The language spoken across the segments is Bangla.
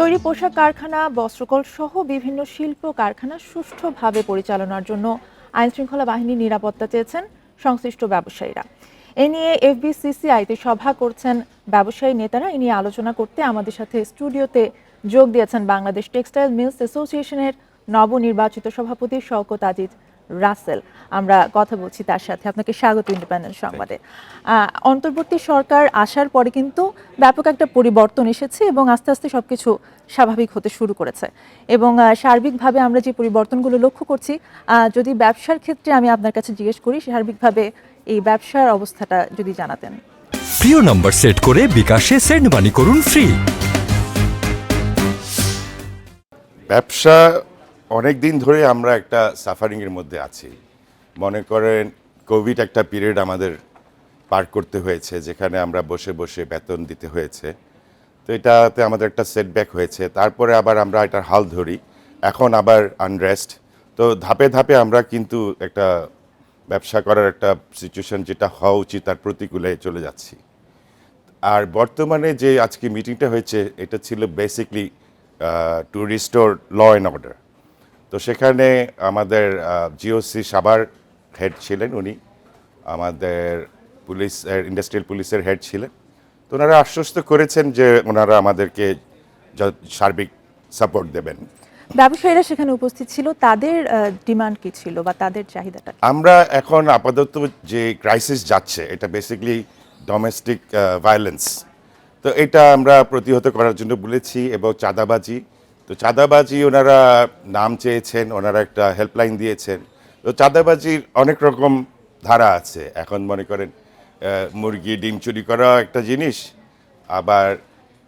তৈরি পোশাক কারখানা, বস্ত্রকল সহ বিভিন্ন শিল্প কারখানা সুষ্ঠুভাবে পরিচালনার জন্য আইনশৃঙ্খলা বাহিনীর নিরাপত্তা চেয়েছেন সংশ্লিষ্ট ব্যবসায়ীরা। এ নিয়ে এফবিসিসিআইতে সভা করছেন ব্যবসায়ী নেতারা। এ নিয়ে আলোচনা করতে আমাদের সাথে স্টুডিওতে যোগ দিয়েছেন বাংলাদেশ টেক্সটাইল মিলস অ্যাসোসিয়েশনের নবনির্বাচিত সভাপতি শওকত আজিজ। রাসেল আমরা কথা বলছি তার সাথে। আপনাকে স্বাগত ইন্ডিপেন্ডেন্ট সংবাদে। অন্তর্বর্তী সরকার আসার পরে কিন্তু ব্যাপক একটা পরিবর্তন এসেছে এবং আস্তে আস্তে সবকিছু স্বাভাবিক হতে শুরু করেছে। এবং সার্বিকভাবে আমরা যে পরিবর্তনগুলো লক্ষ্য করছি যদি ব্যবসার ক্ষেত্রে আমি আপনার কাছে জিজ্ঞেস করি সার্বিকভাবে এই ব্যবসার অবস্থাটা যদি জানাতেন। প্রিয় নম্বর সেট করে বিকাশে সেন্ড মানি করুন ফ্রি। ব্যবসা অনেক দিন ধরে আমরা একটা সাফারিংয়ের মধ্যে আছি। মনে করেন, কোভিড একটা পিরিয়ড আমাদের পার করতে হয়েছে, যেখানে আমরা বসে বসে বেতন দিতে হয়েছে। তো এটাতে আমাদের একটা সেটব্যাক হয়েছে। তারপরে আবার আমরা এটার হাল ধরি। এখন আবার আনরেস্ট তো ধাপে ধাপে আমরা কিন্তু একটা ব্যবসা করার একটা সিচুয়েশন যেটা হওয়া উচিত, তার প্রতিকূলে চলে যাচ্ছি। আর বর্তমানে যে আজকে মিটিংটা হয়েছে, এটা ছিল basically to restore law and order তো সেখানে আমাদের জিওসি সাভার হেড ছিলেন উনি। আমাদের পুলিশ ইন্ডাস্ট্রিয়াল পুলিশের হেড ছিলেন। তো ওনারা আশ্বস্ত করেছেন যে ওনারা আমাদেরকে সার্বিক সাপোর্ট দেবেন। ব্যবসায়ীরা সেখানে উপস্থিত ছিল। তাদের ডিমান্ড কি ছিল বা তাদের চাহিদাটা আমরা এখন আপাতত যে ক্রাইসিস যাচ্ছে এটা বেসিক্যালি ডোমেস্টিক ভায়োলেন্স তো এটা আমরা প্রতিহত করার জন্য বলেছি এবং চাঁদাবাজি তো চাঁদাবাজি ওনারা নাম চেয়েছেন ওনারা একটা হেল্পলাইন দিয়েছেন। তো চাঁদাবাজির অনেক রকম ধারা আছে। এখন মনে করেন মুরগি ডিম চুরি করা একটা জিনিস আবার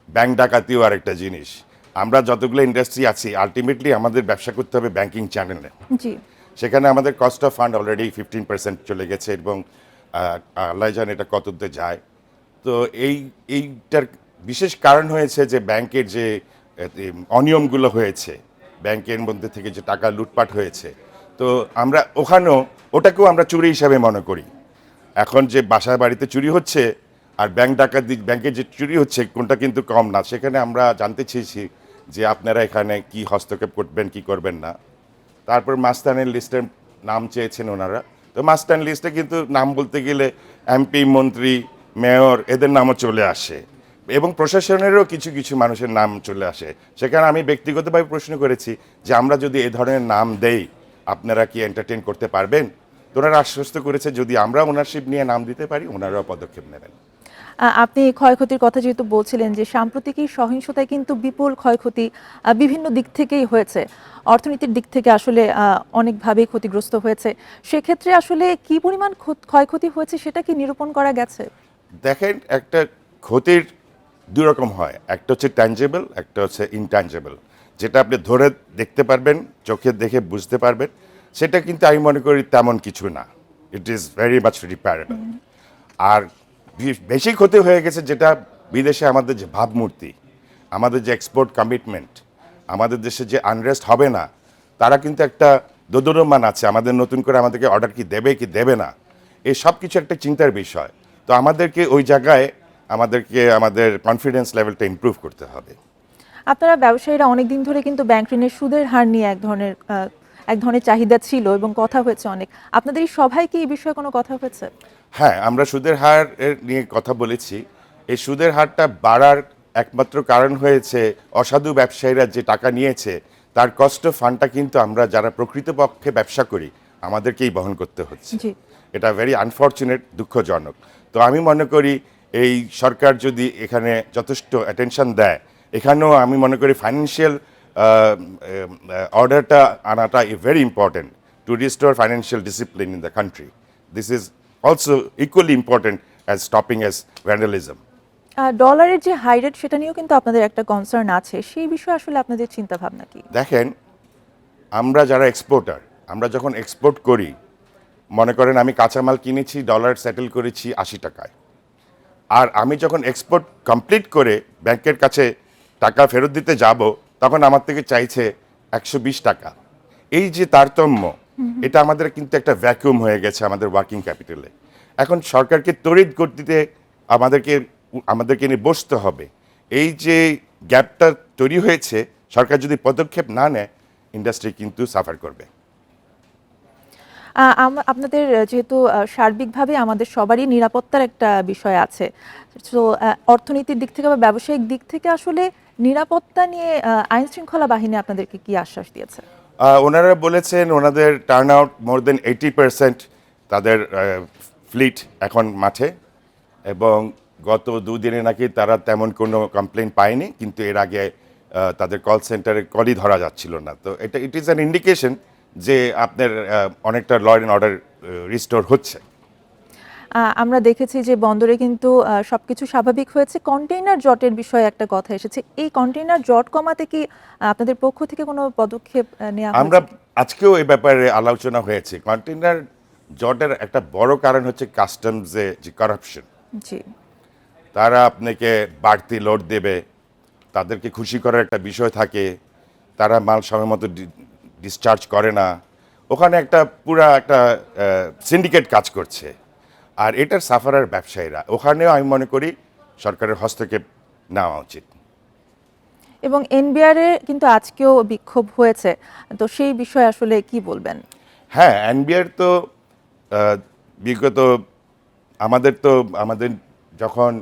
ব্যাংক ডাকাতিও আর একটা জিনিস। আমরা যতগুলো ইন্ডাস্ট্রি আছি আলটিমেটলি আমাদের ব্যবসা করতে হবে ব্যাংকিং চ্যানেলে জি। সেখানে আমাদের cost of fund already fifteen percent চলে গেছে এবং আল্লাহ জানে এটা কত দূর যায়। তো এই এইটার বিশেষ কারণ হয়েছে যে ব্যাংকের যে অনিয়মগুলো হয়েছে, ব্যাংকের মধ্যে থেকে যে টাকা লুটপাট হয়েছে। তো আমরা ওখানেও, ওটাকেও আমরা চুরি হিসাবে মনে করি। এখন যে বাসা বাড়িতে চুরি হচ্ছে, আর ব্যাংক ডাকাতি, ব্যাংকে যে চুরি হচ্ছে, কোনটা কিন্তু কম না। সেখানে আমরা জানতে চেয়েছি যে আপনারা এখানে কি হস্তক্ষেপ করবেন, কি করবেন না। তারপর মাস্তানের লিস্টের নাম চেয়েছেন ওনারা। তো মাস্তান লিস্টে কিন্তু নাম বলতে গেলে এমপি, মন্ত্রী, মেয়র, এদের নামও চলে আসে। এবং প্রশাসনেরও কিছু কিছু মানুষের নাম চলে আসে। সেখানে আমি ব্যক্তিগতভাবে প্রশ্ন করেছি যে আমরা যদি এ ধরনের নাম দেই আপনারা কি এন্টারটেন করতে পারবেন? ওনারা আশ্বস্ত করেছে যদি আমরা ওনারশিপ নিয়ে নাম দিতে পারি ওনারাও পদক্ষেপ নেবেন। আপনি ক্ষয়ক্ষতির কথা যেহেতু বলছিলেন যে সাম্প্রতিক এই সহিংসতায় কিন্তু বিপুল ক্ষয়ক্ষতি বিভিন্ন দিক থেকেই হয়েছে। অর্থনীতির দিক থেকে আসলে অনেকভাবেই ক্ষতিগ্রস্ত হয়েছে। সেক্ষেত্রে আসলে কি পরিমাণ ক্ষত- ক্ষয়ক্ষতি হয়েছে সেটা কি নিরূপণ করা গেছে? দেখেন একটা ক্ষতির দুই রকম হয়। একটা হচ্ছে ট্যাঞ্জেবল একটা হচ্ছে ইনট্যাঞ্জেবল যেটা আপনি ধরে দেখতে পারবেন, চোখে দেখে বুঝতে পারবেন, সেটা কিন্তু আমি মনে করি তেমন কিছু না। It is very much repairable আর বেশি ক্ষতি হয়ে গেছে যেটা বিদেশে আমাদের যে ভাবমূর্তি, আমাদের যে এক্সপোর্ট কমিটমেন্ট আমাদের দেশে যে আনরেস্ট হবে না, তারা কিন্তু একটা দোদরমান আছে। আমাদের নতুন করে আমাদেরকে অর্ডার কি দেবে কি দেবে না, এই সব কিছু একটা চিন্তার বিষয়। তো আমাদেরকে ওই জায়গায় আমাদেরকে আমাদের কনফিডেন্স লেভেলটা ইমপ্রুভ করতে হবে। আপনারা ব্যবসায়ীরা অনেক দিন ধরে কিন্তু ব্যাংক ঋণের সুদের হার নিয়ে এক ধরনের এক ধরনের চাহিদা ছিল এবং কথা হয়েছে অনেক। আপনাদের এই সভায় কি এই বিষয়ে কোনো কথা হয়েছে? হ্যাঁ আমরা সুদের হার নিয়ে কথা বলেছি। এই সুদের হারটা বাড়ার একমাত্র কারণ হয়েছে অসাধু ব্যবসায়ীরা যে টাকা নিয়েছে তার কষ্ট ফান্ডটা কিন্তু আমরা যারা প্রকৃতপক্ষে ব্যবসা করি আমাদেরকেই বহন করতে হচ্ছে। এটা ভেরি আনফর্চুনেট দুঃখজনক। তো আমি মনে করি এই সরকার যদি এখানে যথেষ্ট অ্যাটেনশন দেয় এখানেও আমি মনে করি ফাইন্যান্সিয়াল অর্ডারটা আনাটা very important to restore financial discipline in the country this is also equally important as stopping as vandalism ডলারের যে হাই রেট সেটা নিয়েও কিন্তু আপনাদের একটা কনসার্ন আছে সেই বিষয়ে আসলে আপনাদের চিন্তা ভাবনা কি? দেখেন আমরা যারা এক্সপোর্টার আমরা যখন এক্সপোর্ট করি মনে করেন আমি কাঁচামাল কিনেছি ডলার সেটেল করেছি আশি টাকায়। আর আমি যখন এক্সপোর্ট কমপ্লিট করে ব্যাংকের কাছে টাকা ফেরত দিতে যাব তখন আমার থেকে চাইছে একশো বিশ টাকা। এই যে তারতম্য এটা আমাদের কিন্তু একটা ভ্যাকুয়াম হয়ে গেছে আমাদের ওয়ার্কিং ক্যাপিটালে এখন সরকারকে তড়িৎ গতিতে আমাদেরকে আমাদেরকে নিয়ে বসতে হবে। এই যে গ্যাপটা তৈরি হয়েছে সরকার যদি পদক্ষেপ না নেয় ইন্ডাস্ট্রি কিন্তু সাফার করবে। আপনাদের যেহেতু সার্বিকভাবে আমাদের সবারই নিরাপত্তার একটা বিষয় আছে। তো অর্থনীতির দিক থেকে বা ব্যবসায়িক দিক থেকে আসলে নিরাপত্তা নিয়ে আইন শৃঙ্খলা বাহিনী আপনাদেরকে কি আশ্বাস দিয়েছে? ওনারা বলেছেন ওনাদের turn out more than eighty percent তাদের ফ্লিট এখন মাঠে এবং গত দুদিনে নাকি তারা তেমন কোনো কমপ্লেন পায়নি, কিন্তু এর আগে তাদের কল সেন্টারে কলই ধরা যাচ্ছিল না। তো এটা ইট ইজ অ্যান ইন্ডিকেশন যে আপনার অনেকটা ল অ্যান্ড অর্ডার রিস্টোর হচ্ছে। আমরা দেখেছি যে বন্দরে কিন্তু সবকিছু স্বাভাবিক হয়েছে। কন্টেইনার জটের বিষয়ে একটা কথা এসেছে। এই কন্টেইনার জট কমাতে কি আপনাদের পক্ষ থেকে কোনো পদক্ষেপ নেওয়া আমরা আজকেও এই ব্যাপারে আলোচনা হয়েছে। কন্টেইনার জটের একটা বড় কারণ হচ্ছে কাস্টমসে যে কারাপশন জি। তারা আপনাকে বাড়তি লোড দেবে তাদেরকে খুশি করার একটা বিষয় থাকে তারা মাল সময় মতো ডিসচার্জ করে না। ওখানে একটা পুরা একটা সিন্ডিকেট কাজ করছে। আর এটার সাফারার ব্যবসায়ীরা ওখানেও আমি মনে করি সরকারের হস্তক্ষেপ নেওয়া উচিত। এবং এনবিআর এ কিন্তু আজকেও বিক্ষোভ হয়েছে। তো সেই বিষয়ে আসলে কি বলবেন? হ্যাঁ এনবিআর তো বিগত আমাদের তো আমাদের যখন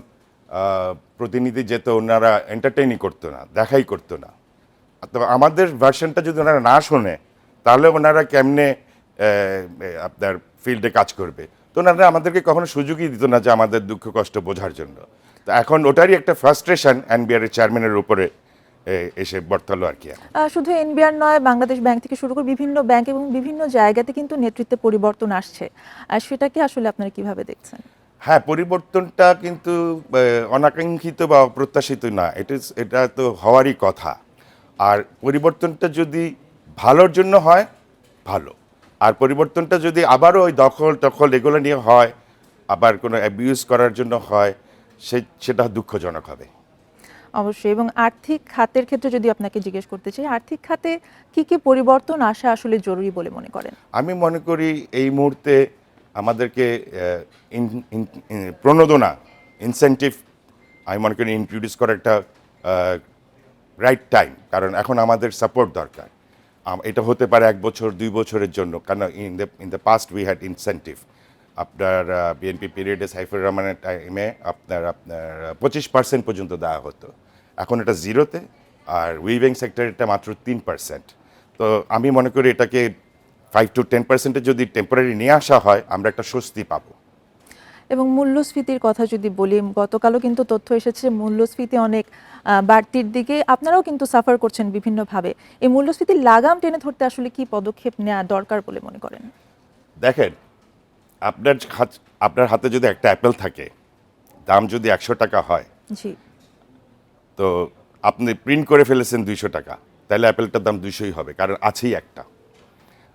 প্রতিনিধি যেত ওনারা এন্টারটেইনই করতো না দেখাই করতো না। তো আমাদের ভার্সনটা যদি ওনারা না শোনে তাহলে ওনারা কেমনে আপনার ফিল্ডে কাজ করবে? তো ওনারা আমাদেরকে কখনো সুযোগই দিত না যে আমাদের দুঃখ কষ্ট বোঝার জন্য। তো এখন ওটারই একটা ফ্রাস্ট্রেশন এনবিআর এর চেয়ারম্যানের উপরে এসে বর্তালো আর কি শুধু এনবিআর নয় বাংলাদেশ ব্যাংক থেকে শুরু করে বিভিন্ন ব্যাংক এবং বিভিন্ন জায়গাতে কিন্তু নেতৃত্বে পরিবর্তন আসছে। আর সেটাকে আসলে আপনারা কীভাবে দেখছেন? হ্যাঁ পরিবর্তনটা কিন্তু অনাকাঙ্ক্ষিত বা অপ্রত্যাশিত না। এটা এটা তো হওয়ারই কথা। আর পরিবর্তনটা যদি ভালোর জন্য হয় ভালো। আর পরিবর্তনটা যদি আবারও ওই দখল টখল এগুলো নিয়ে হয় আবার কোনো অ্যাবিউজ করার জন্য হয় সে সেটা দুঃখজনক হবে। অবশ্যই এবং আর্থিক খাতের ক্ষেত্রে যদি আপনাকে জিজ্ঞেস করতে চাই আর্থিক খাতে কি কি পরিবর্তন আসা আসলে জরুরি বলে মনে করেন? আমি মনে করি এই মুহূর্তে আমাদেরকে প্রণোদনা ইনসেন্টিভ আমি মনে করি ইন্ট্রোডিউস করা একটা রাইট টাইম কারণ এখন আমাদের সাপোর্ট দরকার। এটা হতে পারে এক বছর, দুই বছরের জন্য, কারণ in the in the past we had incentive আপনার বিএনপি পিরিয়ডে সাইফুর রহমানের টাইমে আপনার আপনার পঁচিশ পার্সেন্ট পর্যন্ত দেওয়া হতো। এখন এটা জিরোতে আর উইভিং সেক্টর এটা মাত্র তিন পার্সেন্ট তো আমি মনে করি এটাকে ফাইভ টু টেন পার্সেন্টে যদি টেম্পোরারি নিয়ে আসা হয়, আমরা একটা স্বস্তি পাবো। এবং মূল্যস্ফীতির কথা যদি বলি গতকালও কিন্তু তথ্য এসেছে মূল্যস্ফীতি অনেক বাড়তির দিকে। আপনারাও কিন্তু সাফার করছেন বিভিন্নভাবে। এই মূল্যস্ফীতির লাগাম টেনে ধরতে আসলে কি পদক্ষেপ নেওয়া দরকার বলে মনে করেন? দেখেন আপনার আপনার হাতে যদি একটা অ্যাপেল থাকে দাম যদি একশো টাকা হয় জি। তো আপনি প্রিন্ট করে ফেলেছেন দুইশো টাকা। তাহলে অ্যাপেলটার দাম দুইশোই হবে কারণ আছেই একটা।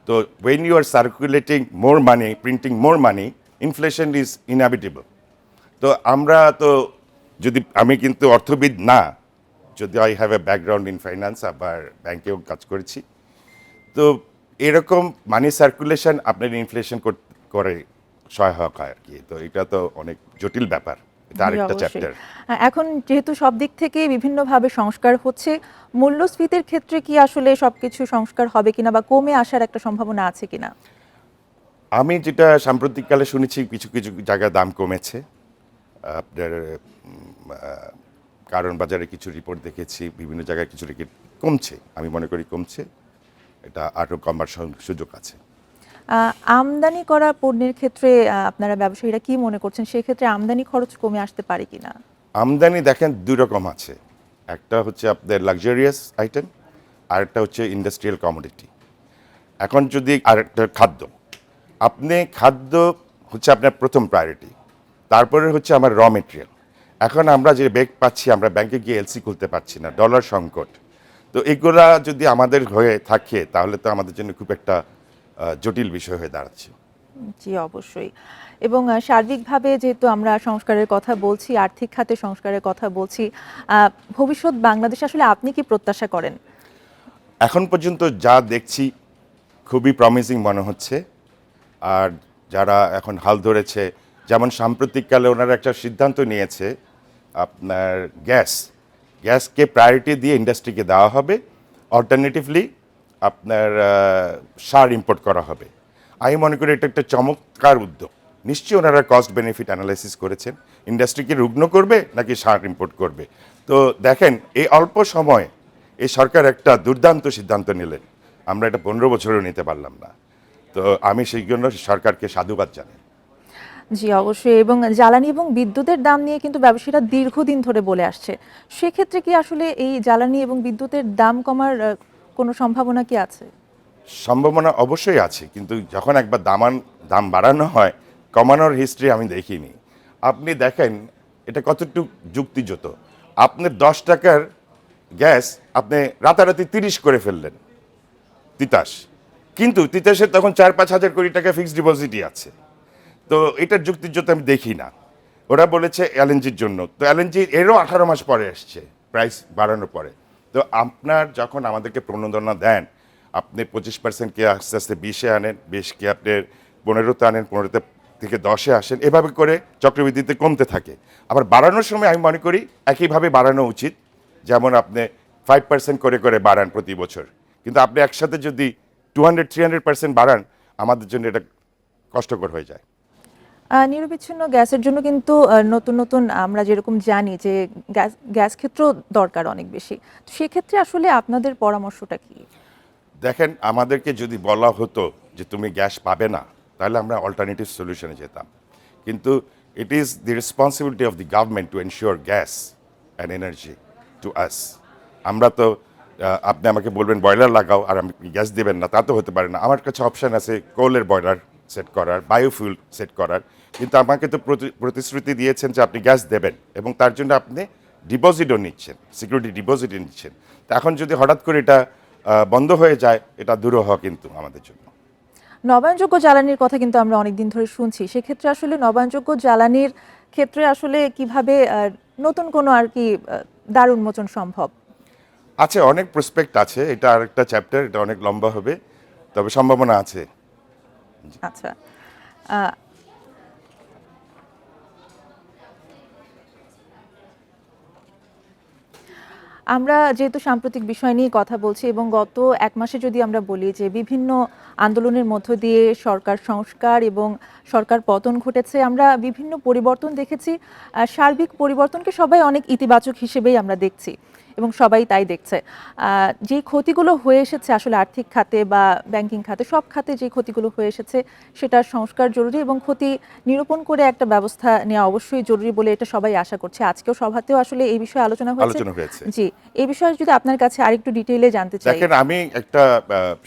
তো when you are circulating more money printing more money inflation is inhabitable তো আমরা তো যদি আমি কিন্তু অর্থবিদ না যদি I have a background in finance আবার ব্যাংকেও কাজ করেছি তো এরকম মানি সার্কুলেশন আপনার ইনফ্লেশন করে সহায়ক হয় আর কি। তো এটা তো অনেক জটিল ব্যাপার। এখন যেহেতু সব দিক থেকে বিভিন্নভাবে সংস্কার হচ্ছে মূল্যস্ফীতির ক্ষেত্রে কি আসলে সবকিছু সংস্কার হবে কিনা বা কমে আসার একটা সম্ভাবনা আছে কিনা? আমি যেটা সাম্প্রতিককালে শুনেছি কিছু কিছু জায়গায় দাম কমেছে। আপনার কারণ বাজারে কিছু রিপোর্ট দেখেছি বিভিন্ন জায়গায় কিছু রিপোর্ট কমছে। আমি মনে করি কমছে। এটা আরও কমার সুযোগ আছে। আমদানি করা পণ্যের ক্ষেত্রে আপনারা ব্যবসায়ীরা কি মনে করছেন? সেক্ষেত্রে আমদানি খরচ কমে আসতে পারে কিনা? আমদানি দেখেন দুই রকম আছে। একটা হচ্ছে আপনার লাক্সারিয়াস আইটেম আর একটা হচ্ছে ইন্ডাস্ট্রিয়াল কমোডিটি এখন যদি আরেকটা খাদ্য আপনি খাদ্য হচ্ছে আপনার প্রথম প্রায়োরিটি তারপরে হচ্ছে আমার র মেটেরিয়াল এখন আমরা যে বেগ পাচ্ছি আমরা ব্যাংকে গিয়ে এলসি খুলতে পারছি না ডলার সংকট। তো এগুলা যদি আমাদের হয়ে থাকে তাহলে তো আমাদের জন্য খুব একটা জটিল বিষয় হয়ে দাঁড়াচ্ছে। জি অবশ্যই। এবং সার্বিকভাবে যেহেতু আমরা সংস্কারের কথা বলছি আর্থিক খাতে সংস্কারের কথা বলছি ভবিষ্যৎ বাংলাদেশ আসলে আপনি কি প্রত্যাশা করেন? এখন পর্যন্ত যা দেখছি খুবই প্রমিসিং মনে হচ্ছে। আর যারা এখন হাল ধরেছে, যেমন সাম্প্রতিককালে ওনারা একটা সিদ্ধান্ত নিয়েছে, আপনার গ্যাস, গ্যাসকে প্রায়োরিটি দিয়ে ইন্ডাস্ট্রিকে দেওয়া হবে অল্টারনেটিভলি আপনার সার ইম্পোর্ট করা হবে। আমি মনে করি এটা একটা চমৎকার উদ্যোগ। নিশ্চয়ই ওনারা কস্ট বেনিফিট অ্যানালাইসিস করেছেন। ইন্ডাস্ট্রিকে রুগ্ন করবে নাকি সার ইম্পোর্ট করবে? তো দেখেন, এই অল্প সময়ে এই সরকার একটা দুর্দান্ত সিদ্ধান্ত নিলেন। আমরা এটা পনেরো বছরেও নিতে পারলাম না। তো আমি সেই জন্য সরকারকে সাধুবাদ জানাই। জি অবশ্যই। এবং জ্বালানি এবং বিদ্যুতের দাম নিয়ে কিন্তু ব্যবসায়ীরা দীর্ঘদিন ধরে বলে আসছে। সেক্ষেত্রে কি আসলে এই জ্বালানি এবং বিদ্যুতের দাম কমার কোনো সম্ভাবনা কি আছে? সম্ভাবনা অবশ্যই আছে কিন্তু যখন একবার দামান দাম বাড়ানো হয় কমানোর হিস্ট্রি আমি দেখিনি। আপনি দেখেন এটা কতটুকু যুক্তিযুত আপনি দশ টাকার গ্যাস আপনি রাতারাতি তিরিশ করে ফেললেন তিতাস। কিন্তু তিতাসের তখন চার পাঁচ হাজার কোটি টাকা ফিক্সড ডিপোজিটই আছে। তো এটার যুক্তিযুত আমি দেখি না। ওরা বলেছে এলএনজির জন্য। তো এলএনজি এরও আঠারো মাস পরে আসছে প্রাইস বাড়ানোর পরে। তো আপনার যখন আমাদেরকে প্রণোদনা দেন, আপনি পঁচিশ পার্সেন্টকে আস্তে আস্তে বিশে আনেন বিশকে আপনি পনেরোতে আনেন, পনেরোতে থেকে দশে আসেন, এভাবে করে চক্রবৃদ্ধিতে কমতে থাকে। আবার বাড়ানোর সময় আমি মনে করি একইভাবে বাড়ানো উচিত। যেমন আপনি ফাইভ পার্সেন্ট করে করে বাড়ান প্রতি বছর। কিন্তু আপনি একসাথে যদি two hundred three hundred percent বাড়ান আমাদের জন্য এটা কষ্টকর হয়ে যায়। নিরবিচ্ছিন্ন গ্যাসের জন্য কিন্তু নতুন নতুন আমরা যেরকম জানি যে গ্যাস গ্যাস ক্ষেত্র দরকার অনেক বেশি। তো সেক্ষেত্রে আসলে আপনাদের পরামর্শটা কি? দেখেন আমাদেরকে যদি বলা হতো যে তুমি গ্যাস পাবে না তাহলে আমরা অল্টারনেটিভ সলিউশনে যেতাম। কিন্তু it is the responsibility of the government to ensure gas and energy to us আমরা তো আপনি আমাকে বলবেন ব্রয়লার লাগাও আর আমি গ্যাস দেবেন না, তা তো হতে পারে না। আমার কাছে অপশান আছে কোলের বয়লার সেট করার বায়োফুয়েল সেট করার। কিন্তু আমাকে তো প্রতিশ্রুতি দিয়েছেন যে আপনি গ্যাস দেবেন এবং তার জন্য আপনি ডিপোজিটও নিচ্ছেন সিকিউরিটি ডিপোজিটও নিচ্ছেন। তা এখন যদি হঠাৎ করে এটা বন্ধ হয়ে যায়, এটা দুরূহ কিন্তু আমাদের জন্য। নবায়নযোগ্য জ্বালানির কথা কিন্তু আমরা অনেকদিন ধরে শুনছি। সেক্ষেত্রে আসলে নবায়নযোগ্য জ্বালানির ক্ষেত্রে আসলে কীভাবে নতুন কোনো আর কি দ্বার উন্মোচন সম্ভব? আছে, অনেক প্রসপেক্ট আছে, এটা আরেকটা চ্যাপ্টার এটা অনেক লম্বা হবে, তবে সম্ভাবনা আছে। আচ্ছা। আমরা যেহেতু সাম্প্রতিক বিষয় নিয়ে কথা বলছি এবং গত এক মাসে যদি আমরা বলি যে বিভিন্ন আন্দোলনের মধ্য দিয়ে সরকার সংস্কার এবং সরকার পতন ঘটেছে, আমরা বিভিন্ন পরিবর্তন দেখেছি। সার্বিক পরিবর্তনকে সবাই অনেক ইতিবাচক হিসেবেই আমরা দেখছি। এবং সবাই তাই দেখছে। যে ক্ষতিগুলো হয়ে এসেছে আসলে আর্থিক খাতে বা ব্যাংকিং খাতে সব খাতে যে ক্ষতিগুলো হয়ে এসেছে সেটার সংস্কার জরুরি এবং ক্ষতি নিরূপণ করে একটা ব্যবস্থা নেওয়া অবশ্যই জরুরি বলে এটা সবাই আশা করছে। আজকেও সভাতেও আসলে এই বিষয়ে আলোচনা হয়েছে। আলোচনা হয়েছে। জি এই বিষয়ে যদি আপনার কাছে আরেকটু ডিটেইলে জানতে চাই। দেখেন আমি একটা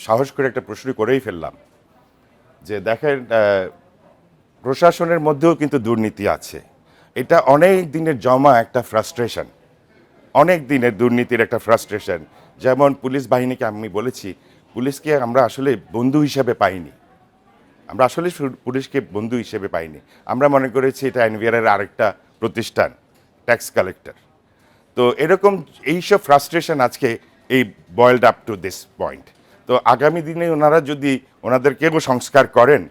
সাহস করে একটা প্রশ্ন করেই ফেললাম যে দেখেন প্রশাসনের মধ্যেও কিন্তু দুর্নীতি আছে। এটা অনেক দিনের জমা একটা ফ্রাস্ট্রেশন অনেক দিনের দুর্নীতির একটা ফ্রাস্ট্রেশন যেমন পুলিশ বাহিনীকে আমি বলেছি, পুলিশকে আমরা আসলে বন্ধু হিসেবে পাইনি। আমরা আসলে পুলিশকে বন্ধু হিসেবে পাইনি। আমরা মনে করেছি এটা এনভিআরের আরেকটা প্রতিষ্ঠান ট্যাক্স কালেক্টর তো এরকম এইসব ফ্রাস্ট্রেশন আজকে এই boiled up to this point তো আগামী দিনে ওনারা যদি ওনাদেরকেও সংস্কার করেন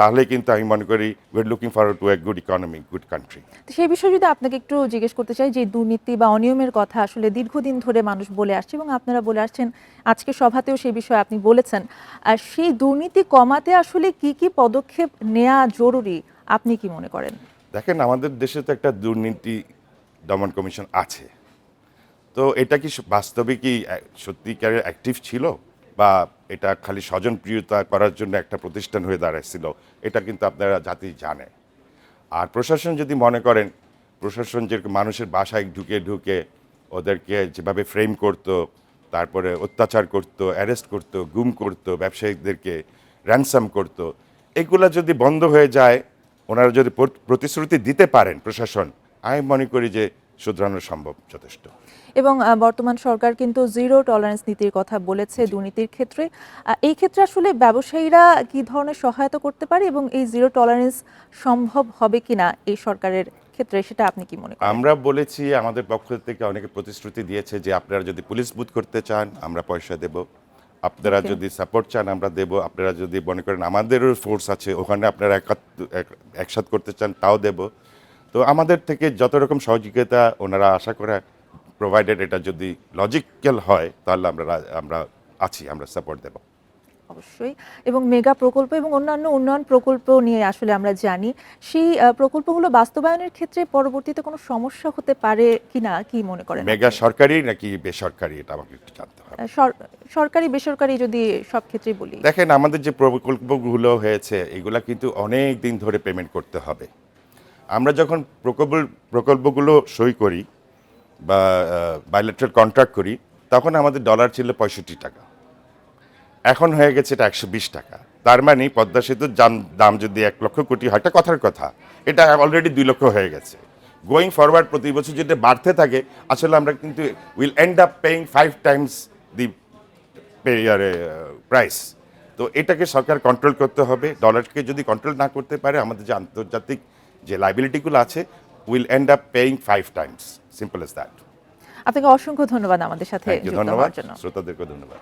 তাহলে কিন্তু আমি মনে করি we're looking forward to a good economy good country সেই বিষয়ে যদি আপনাকে একটু জিজ্ঞেস করতে চাই যে দুর্নীতি বা অনিয়মের কথা আসলে দীর্ঘদিন ধরে মানুষ বলে আসছে এবং আপনারা বলে আসছেন আজকে সভাতেও সেই বিষয়ে আপনি বলেছেন আর সেই দুর্নীতি কমাতে আসলে কি কি পদক্ষেপ নেওয়া জরুরি আপনি কি মনে করেন? দেখেন আমাদের দেশে তো একটা দুর্নীতি দমন কমিশন আছে। তো এটা কি বাস্তবে কি সত্যিকারের অ্যাক্টিভ ছিল? বা এটা খালি স্বজনপ্রিয়তা করার জন্য একটা প্রতিষ্ঠান হয়ে দাঁড়াচ্ছিল এটা কিন্তু আপনারা জাতি জানে। আর প্রশাসন যদি মনে করেন, প্রশাসন যে মানুষের বাসায় ঢুকে ঢুকে ওদেরকে যেভাবে ফ্রেম করতো, তারপরে অত্যাচার করতো অ্যারেস্ট করতো, গুম করতো ব্যবসায়িকদেরকে র্যানসাম করতো, এগুলো যদি বন্ধ হয়ে যায়, ওনারা যদি প্রতিশ্রুতি দিতে পারেন প্রশাসন, আমি মনে করি যে শুধরানো সম্ভব যথেষ্ট। এবং বর্তমান সরকার কিন্তু জিরো টলারেন্স নীতির কথা বলেছে দুর্নীতির ক্ষেত্রে। এই ক্ষেত্রে আসলে ব্যবসায়ীরা কি ধরনের সহায়তা করতে পারে এবং এই জিরো টলারেন্স সম্ভব হবে কিনা এই সরকারের ক্ষেত্রে সেটা আপনি কি মনে করেন? আমরা বলেছি আমাদের পক্ষ থেকে অনেকে প্রতিশ্রুতি দিয়েছে যে আপনারা যদি পুলিশ বুথ করতে চান আমরা পয়সা দেব। আপনারা যদি সাপোর্ট চান আমরা দেব। আপনারা যদি মনে করেন আমাদেরও ফোর্স আছে ওখানে আপনারা একসাথ করতে চান তাও দেব। তো আমাদের থেকে যত রকম সহযোগিতা ওনারা আশা করে প্রোভাইডেড এটা যদি লজিক্যাল হয় তাহলে আমরা আমরা আছি আমরা সাপোর্ট দেবো। অবশ্যই। এবং মেগা প্রকল্প এবং অন্যান্য উন্নয়ন প্রকল্প নিয়ে আসলে আমরা জানি সেই প্রকল্পগুলো বাস্তবায়নের ক্ষেত্রে পরবর্তীতে কোনো সমস্যা হতে পারে কিনা কি মনে করেন মেগা সরকারি নাকি বেসরকারি এটা আমাকে একটু জানতে হবে। সরকারি বেসরকারি যদি সব ক্ষেত্রেই বলি। দেখেন আমাদের যে প্রকল্পগুলো হয়েছে এগুলা কিন্তু অনেক দিন ধরে পেমেন্ট করতে হবে। আমরা যখন প্রকল্প, প্রকল্পগুলো সই করি বা বাইলেটারাল কন্ট্রাক্ট করি, তখন আমাদের ডলার ছিল পঁয়ষট্টি টাকা। এখন হয়ে গেছে এটা একশো বিশ টাকা। তার মানে পদ্মা সেতুর দাম- যদি এক লক্ষ কোটি হয় এটা কথার কথা, এটা অলরেডি দুই লক্ষ হয়ে গেছে। গোয়িং ফরওয়ার্ড প্রতি বছর যদি বাড়তে থাকে, আসলে আমরা কিন্তু will end up paying five times the price তো এটাকে সরকার কন্ট্রোল করতে হবে। ডলারকে যদি কন্ট্রোল না করতে পারে, আমাদের যে আন্তর্জাতিক যে লাইবিলিটিগুলো আছে will end up paying five times simple as that আপনাকে অসংখ্য ধন্যবাদ আমাদের সাথে ধন্যবাদ। শ্রোতাদেরকে ধন্যবাদ।